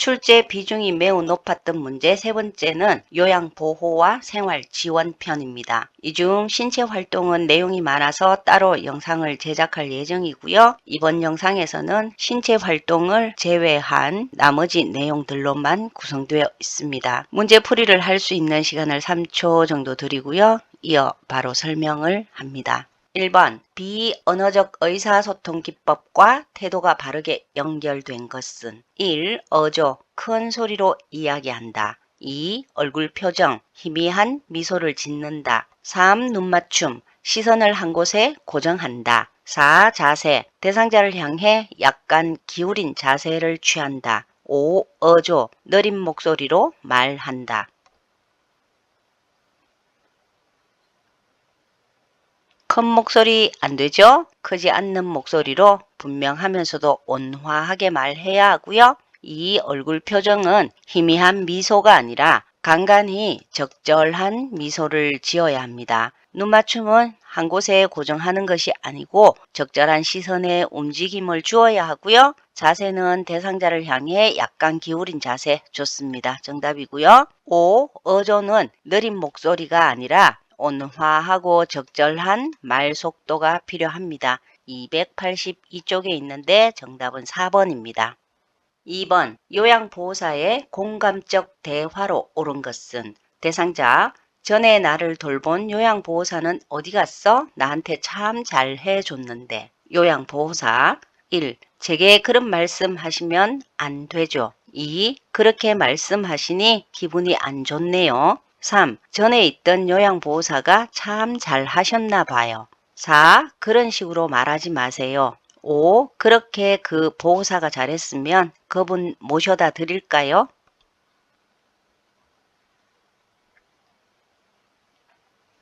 출제 비중이 매우 높았던 문제 세 번째는 요양보호와 생활지원 편입니다. 이 중 신체 활동은 내용이 많아서 따로 영상을 제작할 예정이고요. 이번 영상에서는 신체 활동을 제외한 나머지 내용들로만 구성되어 있습니다. 문제 풀이를 할 수 있는 시간을 3초 정도 드리고요. 이어 바로 설명을 합니다. 1번 비언어적 의사소통 기법과 태도가 바르게 연결된 것은 1. 어조 큰 소리로 이야기한다. 2. 얼굴 표정 희미한 미소를 짓는다. 3. 눈맞춤 시선을 한 곳에 고정한다. 4. 자세 대상자를 향해 약간 기울인 자세를 취한다. 5. 어조 느린 목소리로 말한다. 큰 목소리 안 되죠? 크지 않는 목소리로 분명하면서도 온화하게 말해야 하고요. 이 얼굴 표정은 희미한 미소가 아니라 간간히 적절한 미소를 지어야 합니다. 눈맞춤은 한 곳에 고정하는 것이 아니고 적절한 시선의 움직임을 주어야 하고요. 자세는 대상자를 향해 약간 기울인 자세 좋습니다. 정답이고요. 5. 어조는 느린 목소리가 아니라 온화하고 적절한 말 속도가 필요합니다. 282쪽에 있는데 정답은 4번입니다. 2번 요양보호사의 공감적 대화로 옳은 것은 대상자 전에 나를 돌본 요양보호사는 어디 갔어? 나한테 참 잘 해줬는데 요양보호사 1. 제게 그런 말씀 하시면 안 되죠. 2. 그렇게 말씀하시니 기분이 안 좋네요. 3. 전에 있던 요양보호사가 참 잘 하셨나 봐요. 4. 그런 식으로 말하지 마세요. 5. 그렇게 그 보호사가 잘했으면 그분 모셔다 드릴까요?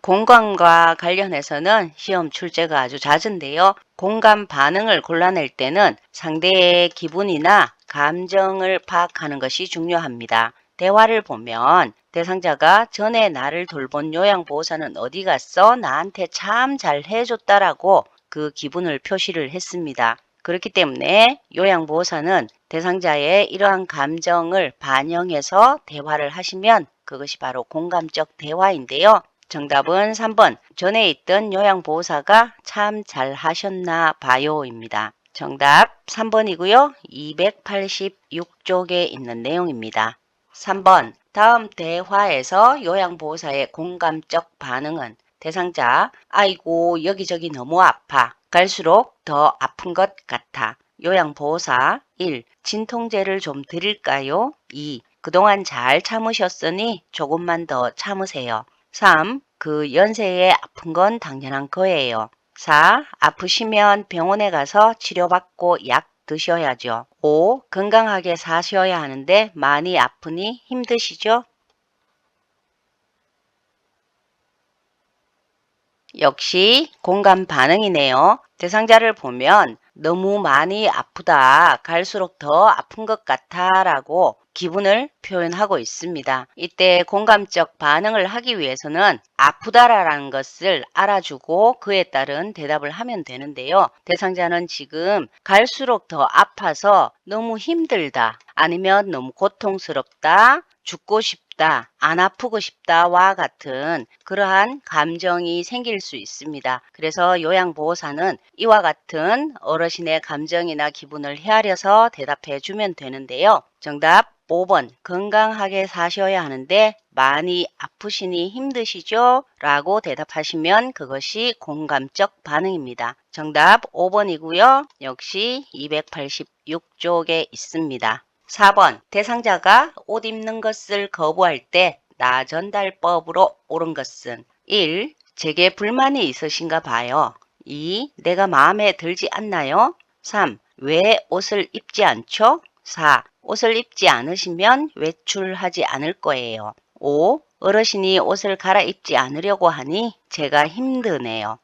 공감과 관련해서는 시험 출제가 아주 잦은데요. 공감 반응을 골라낼 때는 상대의 기분이나 감정을 파악하는 것이 중요합니다. 대화를 보면 대상자가 전에 나를 돌본 요양보호사는 어디 갔어? 나한테 참 잘 해줬다라고 그 기분을 표시를 했습니다. 그렇기 때문에 요양보호사는 대상자의 이러한 감정을 반영해서 대화를 하시면 그것이 바로 공감적 대화인데요. 정답은 3번 전에 있던 요양보호사가 참 잘 하셨나 봐요입니다. 정답 3번이고요. 286쪽에 있는 내용입니다. 3번 다음 대화에서 요양보호사의 공감적 반응은 대상자 아이고 여기저기 너무 아파 갈수록 더 아픈 것 같아 요양보호사 1. 진통제를 좀 드릴까요? 2. 그동안 잘 참으셨으니 조금만 더 참으세요. 3. 그 연세에 아픈 건 당연한 거예요. 4. 아프시면 병원에 가서 치료받고 약 드셔야죠. 5. 건강하게 사셔야 하는데 많이 아프니 힘드시죠? 역시 공감 반응이네요. 대상자를 보면 너무 많이 아프다, 갈수록 더 아픈 것 같아 라고 기분을 표현하고 있습니다. 이때 공감적 반응을 하기 위해서는 아프다라는 것을 알아주고 그에 따른 대답을 하면 되는데요. 대상자는 지금 갈수록 더 아파서 너무 힘들다, 아니면 너무 고통스럽다, 죽고 싶다, 안 아프고 싶다와 같은 그러한 감정이 생길 수 있습니다. 그래서 요양보호사는 이와 같은 어르신의 감정이나 기분을 헤아려서 대답해 주면 되는데요. 정답 5번 건강하게 사셔야 하는데 많이 아프시니 힘드시죠? 라고 대답하시면 그것이 공감적 반응입니다. 정답 5번이고요. 역시 286쪽에 있습니다. 4번 대상자가 옷 입는 것을 거부할 때 나 전달법으로 옳은 것은 1. 제게 불만이 있으신가 봐요. 2. 내가 마음에 들지 않나요? 3. 왜 옷을 입지 않죠? 4. 옷을 입지 않으시면 외출하지 않을 거예요. 5. 어르신이 옷을 갈아입지 않으려고 하니 제가 힘드네요.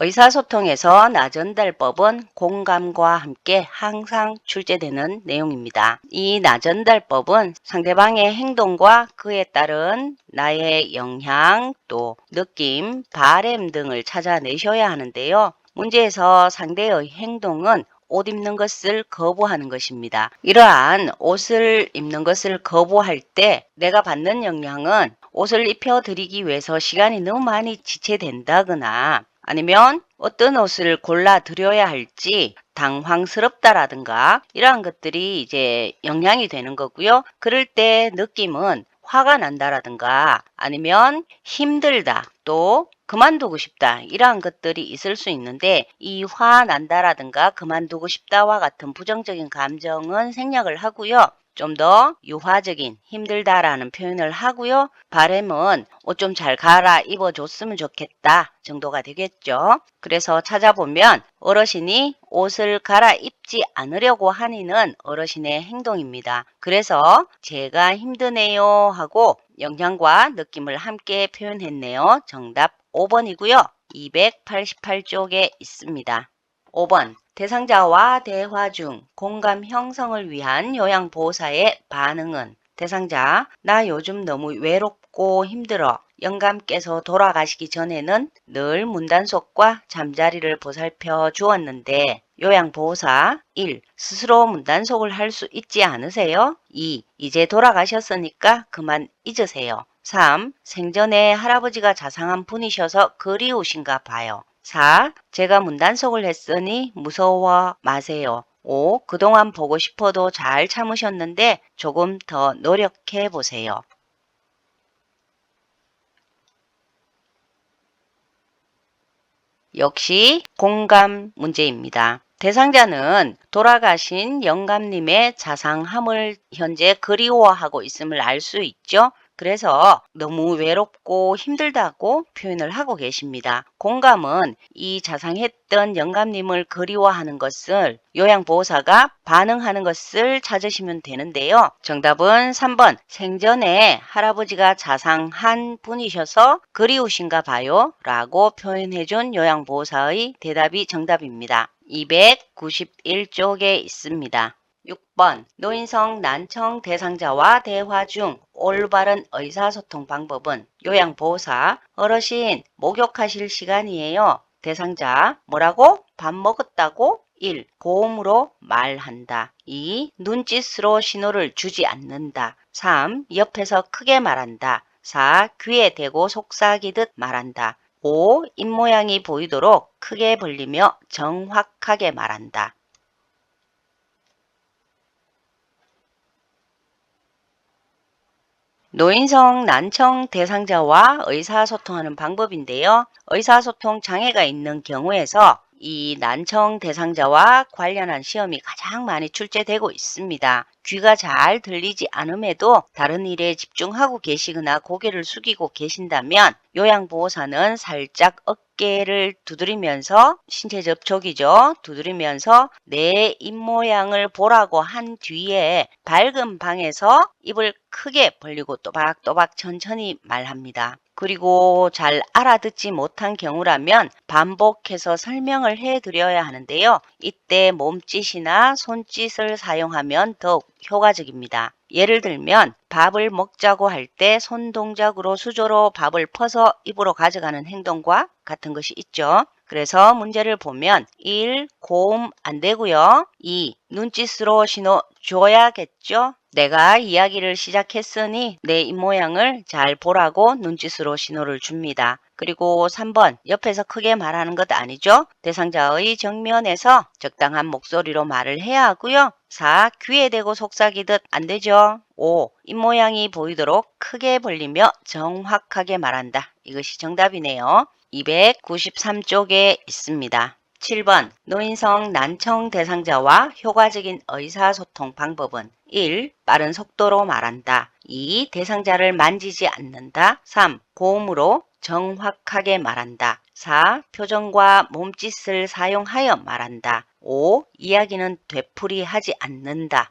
의사소통에서 나전달법은 공감과 함께 항상 출제되는 내용입니다. 이 나전달법은 상대방의 행동과 그에 따른 나의 영향, 또 느낌, 바램 등을 찾아내셔야 하는데요. 문제에서 상대의 행동은 옷 입는 것을 거부하는 것입니다. 이러한 옷을 입는 것을 거부할 때 내가 받는 영향은 옷을 입혀드리기 위해서 시간이 너무 많이 지체된다거나 아니면 어떤 옷을 골라 드려야 할지 당황스럽다라든가 이러한 것들이 이제 영향이 되는 거고요. 그럴 때 느낌은 화가 난다라든가 아니면 힘들다 또 그만두고 싶다 이러한 것들이 있을 수 있는데 이 화 난다라든가 그만두고 싶다와 같은 부정적인 감정은 생략을 하고요. 좀 더 유화적인 힘들다라는 표현을 하고요. 바램은 옷 좀 잘 갈아 입어 줬으면 좋겠다 정도가 되겠죠. 그래서 찾아보면 어르신이 옷을 갈아 입지 않으려고 하니는 어르신의 행동입니다. 그래서 제가 힘드네요 하고 영향과 느낌을 함께 표현했네요. 정답 5번이고요. 288쪽에 있습니다. 5번 대상자와 대화 중 공감 형성을 위한 요양보호사의 반응은 대상자 나 요즘 너무 외롭고 힘들어 영감께서 돌아가시기 전에는 늘 문단속과 잠자리를 보살펴 주었는데 요양보호사 1. 스스로 문단속을 할 수 있지 않으세요? 2. 이제 돌아가셨으니까 그만 잊으세요. 3. 생전에 할아버지가 자상한 분이셔서 그리우신가 봐요. 4. 제가 문단속을 했으니 무서워 마세요. 5. 그동안 보고 싶어도 잘 참으셨는데 조금 더 노력해 보세요. 역시 공감 문제입니다. 대상자는 돌아가신 영감님의 자상함을 현재 그리워하고 있음을 알 수 있죠. 그래서 너무 외롭고 힘들다고 표현을 하고 계십니다. 공감은 이 자상했던 영감님을 그리워하는 것을 요양보호사가 반응하는 것을 찾으시면 되는데요. 정답은 3번 생전에 할아버지가 자상한 분이셔서 그리우신가 봐요 라고 표현해준 요양보호사의 대답이 정답입니다. 291쪽에 있습니다. 6번 노인성 난청 대상자와 대화 중 올바른 의사소통 방법은 요양보호사 어르신 목욕하실 시간이에요. 대상자 뭐라고? 밥 먹었다고? 1. 고음으로 말한다. 2. 눈짓으로 신호를 주지 않는다. 3. 옆에서 크게 말한다. 4. 귀에 대고 속삭이듯 말한다. 5. 입모양이 보이도록 크게 벌리며 정확하게 말한다. 노인성 난청 대상자와 의사소통하는 방법인데요. 의사소통 장애가 있는 경우에서 이 난청 대상자와 관련한 시험이 가장 많이 출제되고 있습니다. 귀가 잘 들리지 않음에도 다른 일에 집중하고 계시거나 고개를 숙이고 계신다면 요양보호사는 살짝 를 두드리면서 신체 접촉이죠. 두드리면서 내 입모양을 보라고 한 뒤에 밝은 방에서 입을 크게 벌리고 또박또박 천천히 말합니다. 그리고 잘 알아듣지 못한 경우라면 반복해서 설명을 해 드려야 하는데요. 이때 몸짓이나 손짓을 사용하면 더욱 효과적입니다. 예를 들면 밥을 먹자고 할 때 손 동작으로 수저로 밥을 퍼서 입으로 가져가는 행동과 같은 것이 있죠. 그래서 문제를 보면 1. 고음 안 되고요. 2. 눈짓으로 신호 줘야겠죠. 내가 이야기를 시작했으니 내 입모양을 잘 보라고 눈짓으로 신호를 줍니다. 그리고 3번 옆에서 크게 말하는 것 아니죠? 대상자의 정면에서 적당한 목소리로 말을 해야 하고요. 4. 귀에 대고 속삭이듯 안 되죠? 5. 입모양이 보이도록 크게 벌리며 정확하게 말한다. 이것이 정답이네요. 293쪽에 있습니다. 7번 노인성 난청 대상자와 효과적인 의사소통 방법은 1. 빠른 속도로 말한다. 2. 대상자를 만지지 않는다. 3. 고음으로 정확하게 말한다. 4. 표정과 몸짓을 사용하여 말한다. 5. 이야기는 되풀이하지 않는다.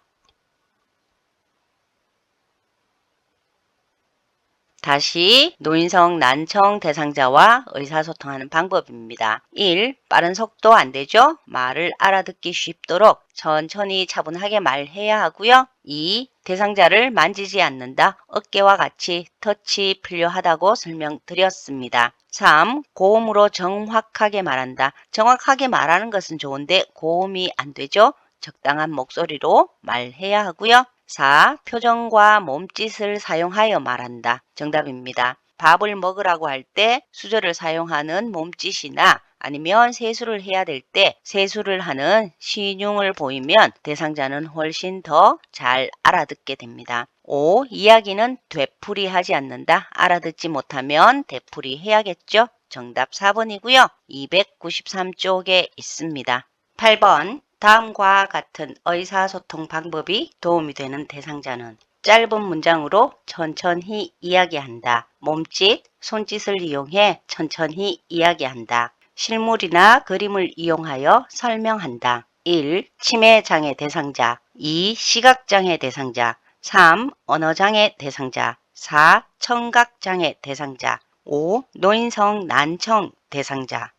다시 노인성 난청 대상자와 의사소통하는 방법입니다. 1. 빠른 속도 안 되죠? 말을 알아듣기 쉽도록 천천히 차분하게 말해야 하고요. 2. 대상자를 만지지 않는다. 어깨와 같이 터치 필요하다고 설명드렸습니다. 3. 고음으로 정확하게 말한다. 정확하게 말하는 것은 좋은데 고음이 안 되죠? 적당한 목소리로 말해야 하고요. 4. 표정과 몸짓을 사용하여 말한다. 정답입니다. 밥을 먹으라고 할 때 수저를 사용하는 몸짓이나 아니면 세수를 해야 될 때 세수를 하는 신용을 보이면 대상자는 훨씬 더 잘 알아듣게 됩니다. 5. 이야기는 되풀이하지 않는다. 알아듣지 못하면 되풀이 해야겠죠? 정답 4번이고요. 293쪽에 있습니다. 8번 다음과 같은 의사소통 방법이 도움이 되는 대상자는 짧은 문장으로 천천히 이야기한다. 몸짓, 손짓을 이용해 천천히 이야기한다. 실물이나 그림을 이용하여 설명한다. 1. 치매장애 대상자 2. 시각장애 대상자 3. 언어장애 대상자 4. 청각장애 대상자 5. 노인성 난청 대상자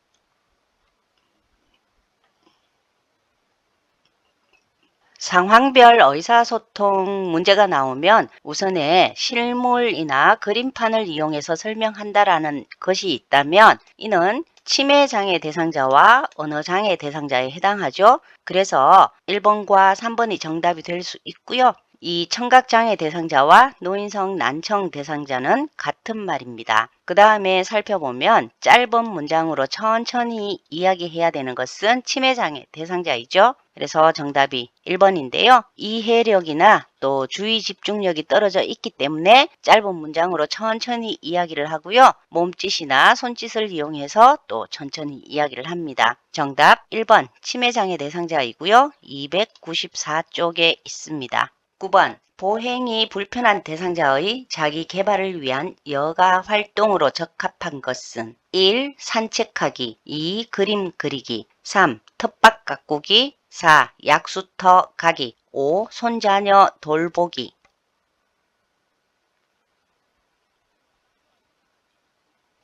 상황별 의사소통 문제가 나오면 우선에 실물이나 그림판을 이용해서 설명한다라는 것이 있다면 이는 치매장애 대상자와 언어장애 대상자에 해당하죠. 그래서 1번과 3번이 정답이 될 수 있고요. 이 청각장애 대상자와 노인성 난청 대상자는 같은 말입니다. 그 다음에 살펴보면 짧은 문장으로 천천히 이야기해야 되는 것은 치매장애 대상자이죠. 그래서 정답이 1번인데요. 이해력이나 또 주의 집중력이 떨어져 있기 때문에 짧은 문장으로 천천히 이야기를 하고요. 몸짓이나 손짓을 이용해서 또 천천히 이야기를 합니다. 정답 1번 치매장애 대상자이고요. 294쪽에 있습니다. 9번 보행이 불편한 대상자의 자기 개발을 위한 여가 활동으로 적합한 것은 1. 산책하기 2. 그림 그리기 3. 텃밭 가꾸기 4. 약수터 가기 5. 손자녀 돌보기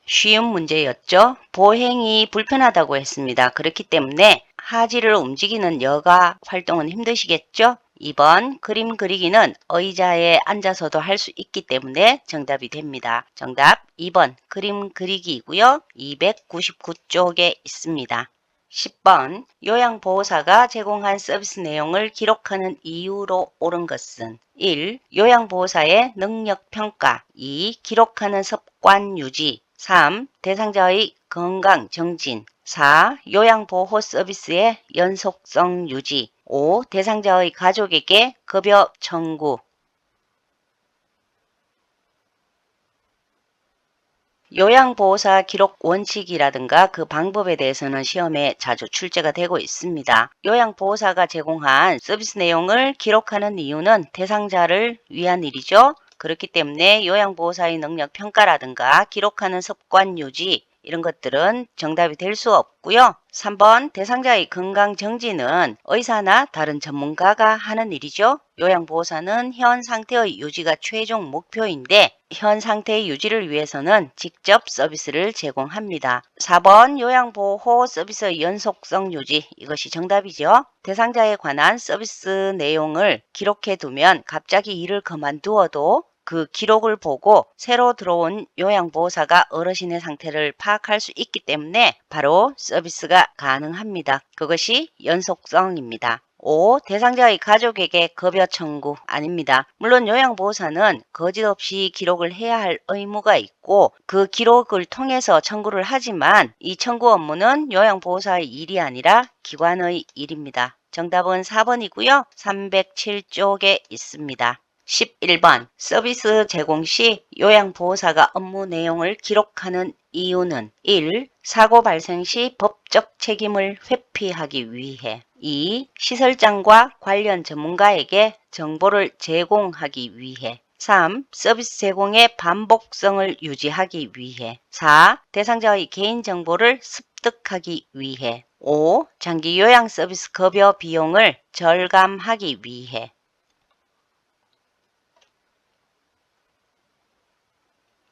쉬운 문제였죠. 보행이 불편하다고 했습니다. 그렇기 때문에 하지를 움직이는 여가 활동은 힘드시겠죠? 2번 그림 그리기는 의자에 앉아서도 할 수 있기 때문에 정답이 됩니다. 정답 2번 그림 그리기이고요. 299쪽에 있습니다. 10번 요양보호사가 제공한 서비스 내용을 기록하는 이유로 옳은 것은 1. 요양보호사의 능력평가 2. 기록하는 습관 유지 3. 대상자의 건강 정진 4. 요양보호 서비스의 연속성 유지 5. 대상자의 가족에게 급여 청구 요양보호사 기록 원칙이라든가 그 방법에 대해서는 시험에 자주 출제가 되고 있습니다. 요양보호사가 제공한 서비스 내용을 기록하는 이유는 대상자를 위한 일이죠. 그렇기 때문에 요양보호사의 능력 평가라든가 기록하는 습관 유지 이런 것들은 정답이 될 수 없고요. 3번 대상자의 건강 정지는 의사나 다른 전문가가 하는 일이죠. 요양보호사는 현 상태의 유지가 최종 목표인데 현 상태의 유지를 위해서는 직접 서비스를 제공합니다. 4번 요양보호 서비스의 연속성 유지 이것이 정답이죠. 대상자에 관한 서비스 내용을 기록해 두면 갑자기 일을 그만두어도 그 기록을 보고 새로 들어온 요양보호사가 어르신의 상태를 파악할 수 있기 때문에 바로 서비스가 가능합니다. 그것이 연속성입니다. 5. 대상자의 가족에게 급여 청구 아닙니다. 물론 요양보호사는 거짓 없이 기록을 해야 할 의무가 있고 그 기록을 통해서 청구를 하지만 이 청구 업무는 요양보호사의 일이 아니라 기관의 일입니다. 정답은 4번이고요. 307쪽에 있습니다. 11번 서비스 제공 시 요양보호사가 업무 내용을 기록하는 이유는 1. 사고 발생 시 법적 책임을 회피하기 위해 2. 시설장과 관련 전문가에게 정보를 제공하기 위해 3. 서비스 제공의 반복성을 유지하기 위해 4. 대상자의 개인정보를 습득하기 위해 5. 장기 요양 서비스 급여 비용을 절감하기 위해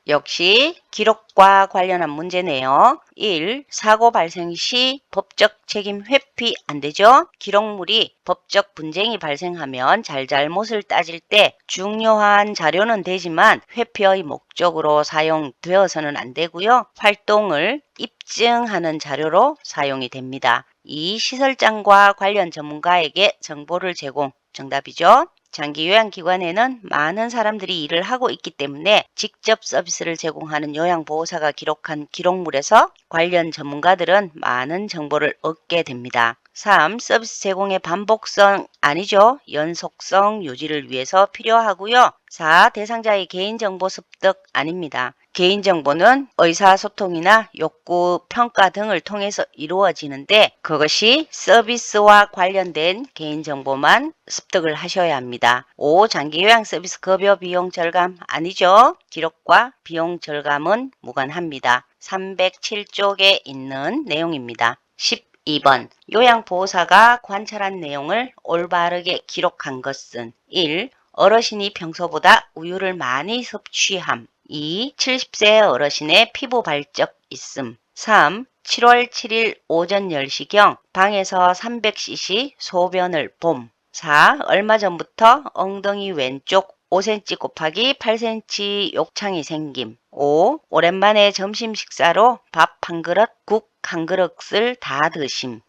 역시 기록과 관련한 문제네요. 1. 사고 발생 시 법적 책임 회피 안 되죠? 기록물이 법적 분쟁이 발생하면 잘잘못을 따질 때 중요한 자료는 되지만 회피의 목적으로 사용되어서는 안 되고요. 활동을 입증하는 자료로 사용이 됩니다. 이 시설장과 관련 전문가에게 정보를 제공 정답이죠. 장기 요양기관에는 많은 사람들이 일을 하고 있기 때문에 직접 서비스를 제공하는 요양보호사가 기록한 기록물에서 관련 전문가들은 많은 정보를 얻게 됩니다. 3. 서비스 제공의 반복성 아니죠. 연속성 유지를 위해서 필요하고요. 4. 대상자의 개인정보 습득 아닙니다. 개인정보는 의사소통이나 욕구 평가 등을 통해서 이루어지는데 그것이 서비스와 관련된 개인정보만 습득을 하셔야 합니다. 5. 장기요양 서비스 급여 비용 절감 아니죠. 기록과 비용 절감은 무관합니다. 307쪽에 있는 내용입니다. 12번 요양보호사가 관찰한 내용을 올바르게 기록한 것은 1. 어르신이 평소보다 우유를 많이 섭취함 2. 70세 어르신의 피부 발적 있음 3. 7월 7일 오전 10시경 방에서 300cc 소변을 봄 4. 얼마 전부터 엉덩이 왼쪽 5cm 곱하기 8cm 욕창이 생김 5. 오랜만에 점심 식사로 밥 한 그릇, 국 한 그릇을 다 드심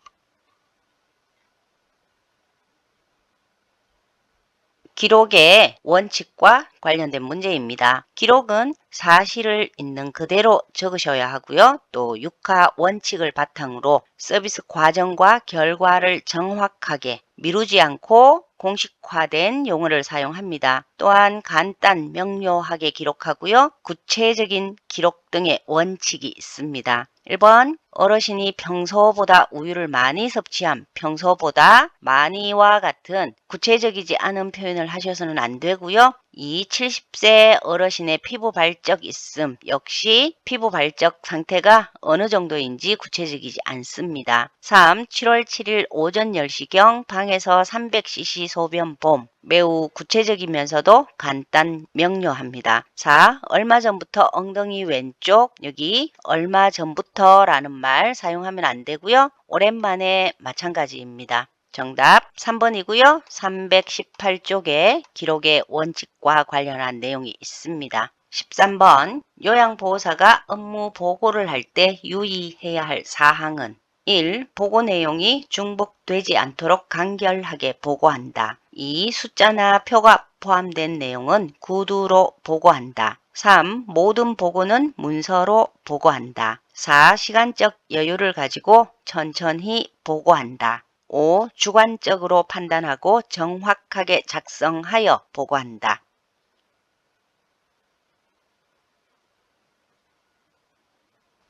기록의 원칙과 관련된 문제입니다. 기록은 사실을 있는 그대로 적으셔야 하고요. 또 육하 원칙을 바탕으로 서비스 과정과 결과를 정확하게 미루지 않고 공식화된 용어를 사용합니다. 또한 간단, 명료하게 기록하고요. 구체적인 기록 등의 원칙이 있습니다. 1번 어르신이 평소보다 우유를 많이 섭취함, 평소보다 많이와 같은 구체적이지 않은 표현을 하셔서는 안 되고요. 이 70세 어르신의 피부 발적 있음 역시 피부 발적 상태가 어느 정도인지 구체적이지 않습니다. 3. 7월 7일 오전 10시경 방에서 300cc 소변 봄 매우 구체적이면서도 간단 명료합니다. 4. 얼마 전부터 엉덩이 왼쪽 여기 얼마 전부터 라는 말 사용하면 안 되고요. 오랜만에 마찬가지입니다. 정답 3번이고요. 318쪽에 기록의 원칙과 관련한 내용이 있습니다. 13번 요양보호사가 업무 보고를 할 때 유의해야 할 사항은 1. 보고 내용이 중복되지 않도록 간결하게 보고한다. 2. 숫자나 표가 포함된 내용은 구두로 보고한다. 3. 모든 보고는 문서로 보고한다. 4. 시간적 여유를 가지고 천천히 보고한다. 5. 주관적으로 판단하고 정확하게 작성하여 보고한다.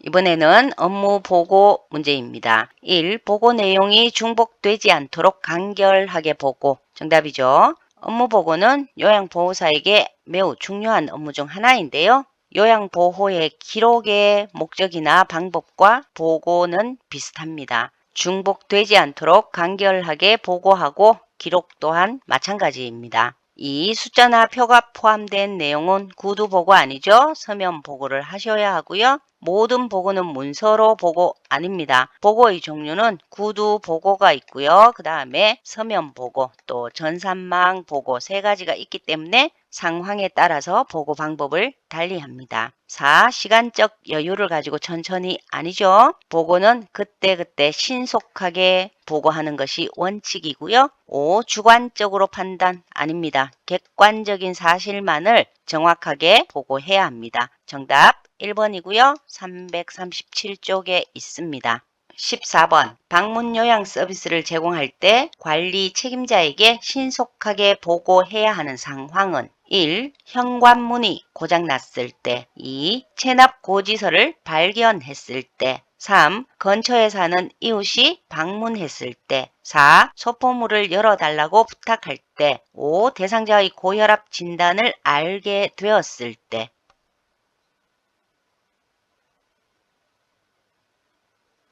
이번에는 업무 보고 문제입니다. 1. 보고 내용이 중복되지 않도록 간결하게 보고 정답이죠. 업무 보고는 요양보호사에게 매우 중요한 업무 중 하나인데요. 요양보호의 기록의 목적이나 방법과 보고는 비슷합니다. 중복되지 않도록 간결하게 보고하고 기록 또한 마찬가지입니다. 이 숫자나 표가 포함된 내용은 구두 보고 아니죠. 서면 보고를 하셔야 하고요. 모든 보고는 문서로 보고 아닙니다. 보고의 종류는 구두 보고가 있고요. 그 다음에 서면 보고 또 전산망 보고 세 가지가 있기 때문에 상황에 따라서 보고 방법을 달리합니다. 4. 시간적 여유를 가지고 천천히 아니죠. 보고는 그때그때 신속하게 보고하는 것이 원칙이고요. 5. 주관적으로 판단 아닙니다. 객관적인 사실만을 정확하게 보고해야 합니다. 정답 1번이고요. 337쪽에 있습니다. 14번 방문 요양 서비스를 제공할 때 관리 책임자에게 신속하게 보고해야 하는 상황은 1. 현관문이 고장났을 때 2. 체납 고지서를 발견했을 때 3. 근처에 사는 이웃이 방문했을 때 4. 소포물을 열어달라고 부탁할 때 5. 대상자의 고혈압 진단을 알게 되었을 때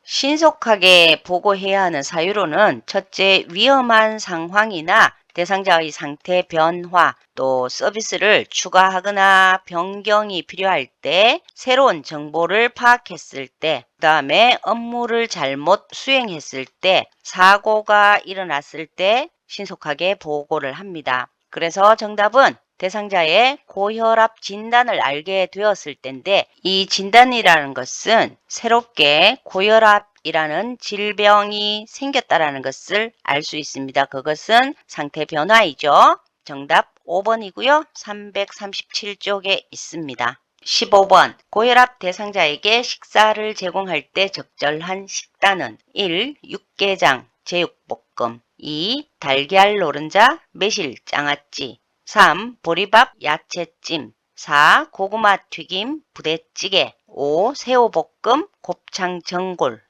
신속하게 보고해야 하는 사유로는 첫째 위험한 상황이나 대상자의 상태 변화 또 서비스를 추가하거나 변경이 필요할 때 새로운 정보를 파악했을 때 그 다음에 업무를 잘못 수행했을 때 사고가 일어났을 때 신속하게 보고를 합니다. 그래서 정답은 대상자의 고혈압 진단을 알게 되었을 때인데 이 진단이라는 것은 새롭게 고혈압 이라는 질병이 생겼다라는 것을 알 수 있습니다. 그것은 상태 변화이죠. 정답 5번이고요. 337쪽에 있습니다. 15번 고혈압 대상자에게 식사를 제공할 때 적절한 식단은 1. 육개장, 제육볶음 2. 달걀 노른자, 매실, 장아찌 3. 보리밥, 야채찜 4. 고구마 튀김, 부대찌개 5. 새우볶음, 곱창 전골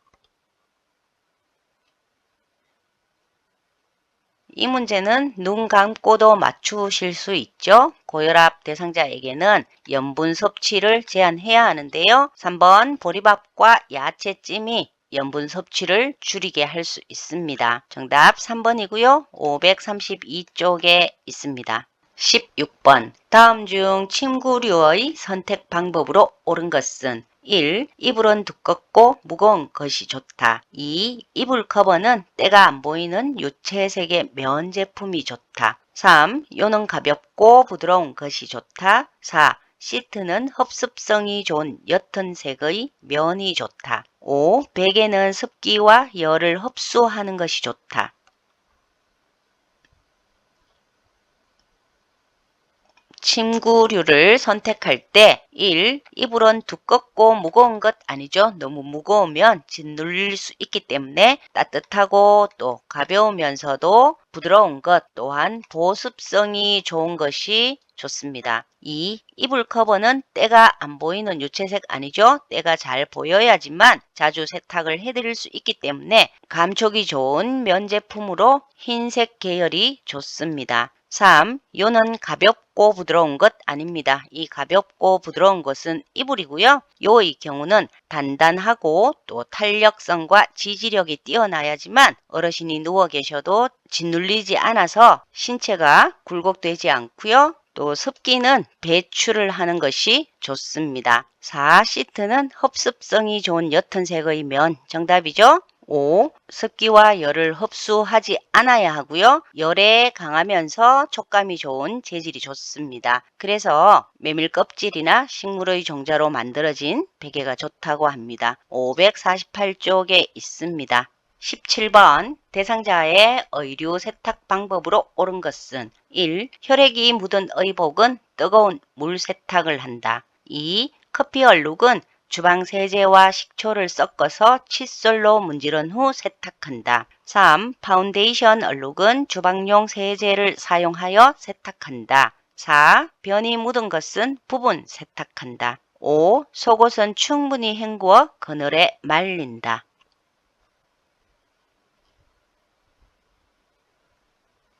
이 문제는 눈 감고도 맞추실 수 있죠. 고혈압 대상자에게는 염분 섭취를 제한해야 하는데요. 3번 보리밥과 야채찜이 염분 섭취를 줄이게 할 수 있습니다. 정답 3번이고요. 532쪽에 있습니다. 16번 다음 중 침구류의 선택 방법으로 옳은 것은 1. 이불은 두껍고 무거운 것이 좋다. 2. 이불 커버는 때가 안 보이는 유채색의 면 제품이 좋다. 3. 요는 가볍고 부드러운 것이 좋다. 4. 시트는 흡습성이 좋은 옅은 색의 면이 좋다. 5. 베개는 습기와 열을 흡수하는 것이 좋다. 침구류를 선택할 때 1. 이불은 두껍고 무거운 것 아니죠. 너무 무거우면 짓눌릴 수 있기 때문에 따뜻하고 또 가벼우면서도 부드러운 것 또한 보습성이 좋은 것이 좋습니다. 2. 이불 커버는 때가 안 보이는 유채색 아니죠? 때가 잘 보여야지만 자주 세탁을 해드릴 수 있기 때문에 감촉이 좋은 면 제품으로 흰색 계열이 좋습니다. 3. 요는 가볍고 부드러운 것 아닙니다. 이 가볍고 부드러운 것은 이불이고요. 요의 경우는 단단하고 또 탄력성과 지지력이 뛰어나야지만 어르신이 누워 계셔도 짓눌리지 않아서 신체가 굴곡되지 않고요. 또 습기는 배출을 하는 것이 좋습니다. 4. 시트는 흡습성이 좋은 옅은 색의 면 정답이죠. 5. 습기와 열을 흡수하지 않아야 하고요. 열에 강하면서 촉감이 좋은 재질이 좋습니다. 그래서 메밀 껍질이나 식물의 종자로 만들어진 베개가 좋다고 합니다. 548쪽에 있습니다. 17번 대상자의 의류 세탁 방법으로 옳은 것은 1. 혈액이 묻은 의복은 뜨거운 물 세탁을 한다. 2. 커피 얼룩은 주방 세제와 식초를 섞어서 칫솔로 문지른 후 세탁한다. 3. 파운데이션 얼룩은 주방용 세제를 사용하여 세탁한다. 4. 변이 묻은 것은 부분 세탁한다. 5. 속옷은 충분히 헹구어 그늘에 말린다.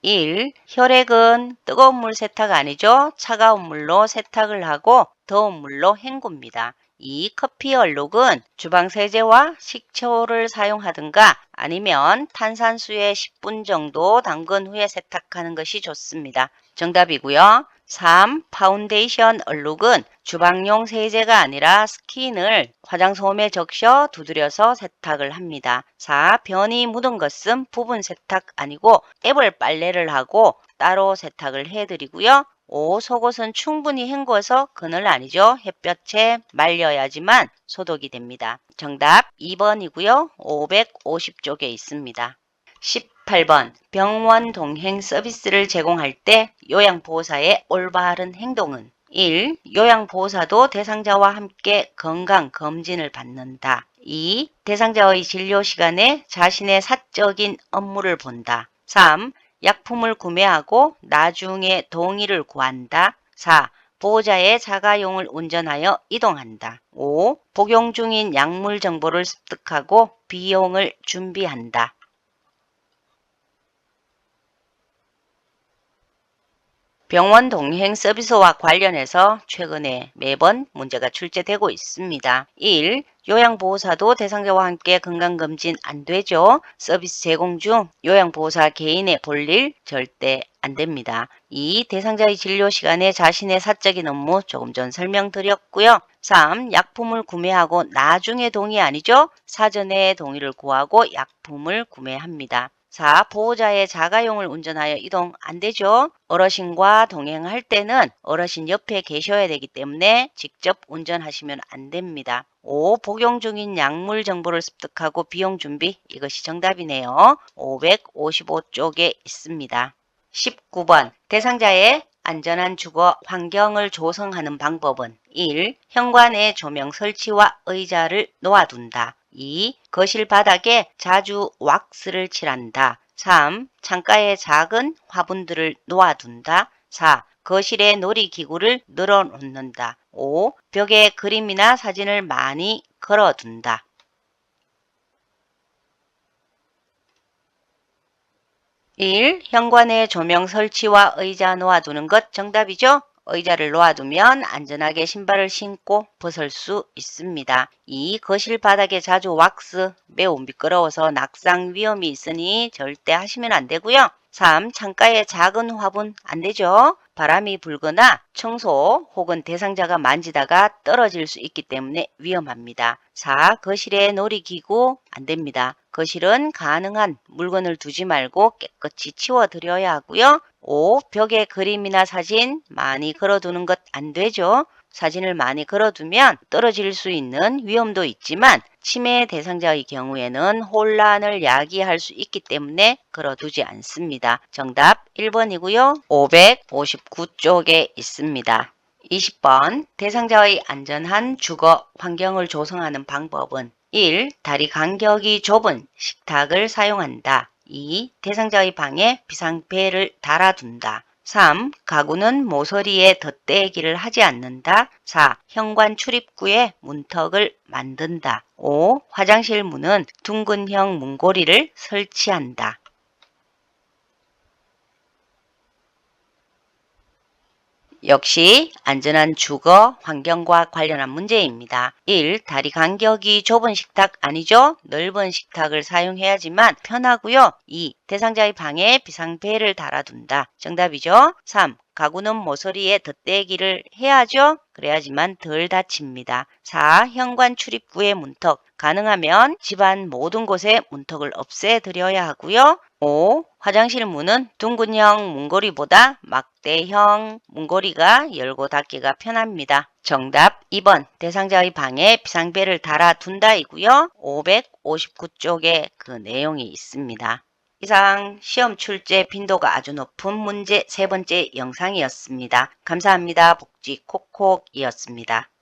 1. 혈액은 뜨거운 물 세탁 아니죠? 차가운 물로 세탁을 하고 더운 물로 헹굽니다. 이 커피 얼룩은 주방 세제와 식초를 사용하든가 아니면 탄산수에 10분 정도 담근 후에 세탁하는 것이 좋습니다. 정답이고요. 3. 파운데이션 얼룩은 주방용 세제가 아니라 스킨을 화장솜에 적셔 두드려서 세탁을 합니다. 4. 변이 묻은 것은 부분 세탁 아니고 애벌 빨래를 하고 따로 세탁을 해드리고요. 5. 속옷은 충분히 헹궈서 그늘 아니죠. 햇볕에 말려야지만 소독이 됩니다. 정답 2번이고요. 550쪽에 있습니다. 18번 병원 동행 서비스를 제공할 때 요양보호사의 올바른 행동은 1. 요양보호사도 대상자와 함께 건강검진을 받는다. 2. 대상자의 진료 시간에 자신의 사적인 업무를 본다. 3. 약품을 구매하고 나중에 동의를 구한다. 4. 보호자의 자가용을 운전하여 이동한다. 5. 복용 중인 약물 정보를 습득하고 비용을 준비한다. 병원 동행 서비스와 관련해서 최근에 매번 문제가 출제되고 있습니다. 1. 요양보호사도 대상자와 함께 건강검진 안 되죠. 서비스 제공 중 요양보호사 개인의 볼일 절대 안 됩니다. 2. 대상자의 진료 시간에 자신의 사적인 업무 조금 전 설명드렸고요. 3. 약품을 구매하고 나중에 동의 아니죠? 사전에 동의를 구하고 약품을 구매합니다. 4. 보호자의 자가용을 운전하여 이동 안 되죠. 어르신과 동행할 때는 어르신 옆에 계셔야 되기 때문에 직접 운전하시면 안 됩니다. 5. 복용 중인 약물 정보를 습득하고 비용 준비 이것이 정답이네요. 555쪽에 있습니다. 19번 대상자의 안전한 주거 환경을 조성하는 방법은 1. 현관에 조명 설치와 의자를 놓아둔다. 2. 거실 바닥에 자주 왁스를 칠한다. 3. 창가에 작은 화분들을 놓아둔다. 4. 거실에 놀이기구를 늘어놓는다. 5. 벽에 그림이나 사진을 많이 걸어둔다. 1. 현관에 조명 설치와 의자 놓아두는 것 정답이죠? 의자를 놓아두면 안전하게 신발을 신고 벗을 수 있습니다. 2. 거실 바닥에 자주 왁스 매우 미끄러워서 낙상 위험이 있으니 절대 하시면 안 되고요. 3. 창가에 작은 화분 안 되죠. 바람이 불거나 청소 혹은 대상자가 만지다가 떨어질 수 있기 때문에 위험합니다. 4. 거실에 놀이기구 안 됩니다. 거실은 가능한 물건을 두지 말고 깨끗이 치워드려야 하고요. 5. 벽에 그림이나 사진 많이 걸어두는 것 안 되죠. 사진을 많이 걸어두면 떨어질 수 있는 위험도 있지만 치매 대상자의 경우에는 혼란을 야기할 수 있기 때문에 걸어두지 않습니다. 정답 1번이고요. 559쪽에 있습니다. 20번 대상자의 안전한 주거 환경을 조성하는 방법은 1. 다리 간격이 좁은 식탁을 사용한다. 2. 대상자의 방에 비상벨을 달아둔다. 3. 가구는 모서리에 덧대기를 하지 않는다. 4. 현관 출입구에 문턱을 만든다. 5. 화장실 문은 둥근형 문고리를 설치한다. 역시 안전한 주거 환경과 관련한 문제입니다. 1. 다리 간격이 좁은 식탁 아니죠? 넓은 식탁을 사용해야지만 편하고요. 2. 대상자의 방에 비상벨을 달아둔다. 정답이죠. 3. 가구는 모서리에 덧대기를 해야죠. 그래야지만 덜 다칩니다. 4. 현관 출입구의 문턱. 가능하면 집안 모든 곳에 문턱을 없애드려야 하고요. 5. 화장실 문은 둥근형 문고리보다 막대형 문고리가 열고 닫기가 편합니다. 정답 2번 대상자의 방에 비상벨을 달아둔다이고요. 559쪽에 그 내용이 있습니다. 이상 시험 출제 빈도가 아주 높은 문제 세 번째 영상이었습니다. 감사합니다. 복지 콕콕이었습니다.